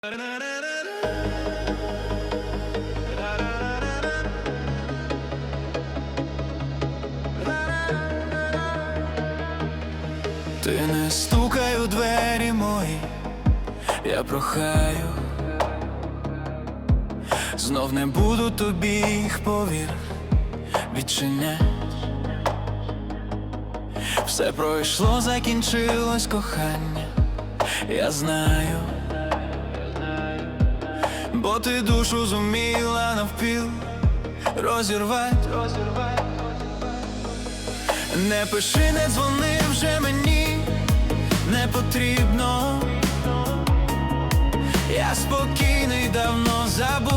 Ти не стукай у двері мої, я прохаю, знов не буду тобі їх повір, відчинять. Все пройшло, закінчилось кохання, я знаю, бо ти душу зуміла навпіл розірвать. Не пиши, не дзвони вже мені, не потрібно. Я спокійний, давно забуваю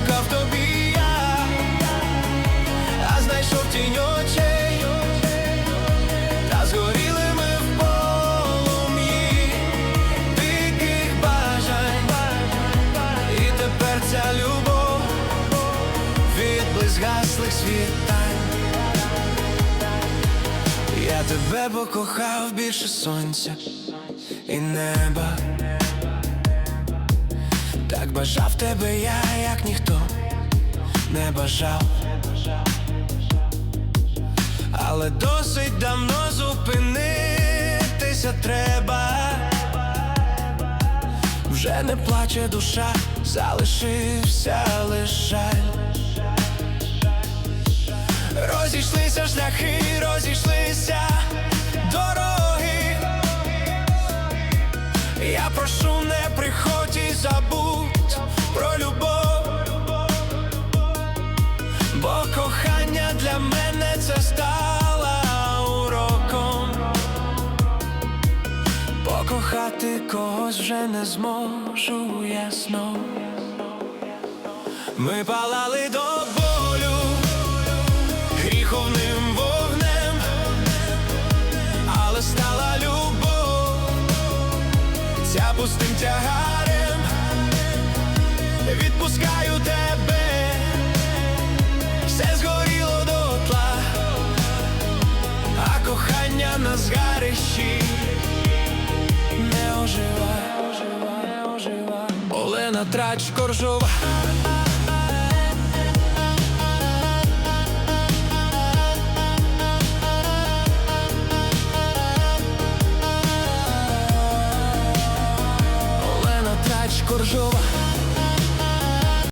шукав тобі я, а знайшов тінь очей, та згоріли ми в полум'ї диких бажань, і тепер ця любов від близьгаслих світань. Я тебе покохав більше сонця і неба. Так бажав тебе я, як ніхто не бажав. Але досить давно зупинитися треба. Вже не плаче душа, залишився лиш жаль. Розійшлися шляхи, розійшлися дороги. Я прошу, когось вже не зможу ясно. Ми палали до болю гріховним вогнем, але стала любов, ця пустим тягарем, відпускаю тебе, все згоріло дотла, а кохання на згарищі ожива. Олена Трач Коржова. Олена Трач Коржова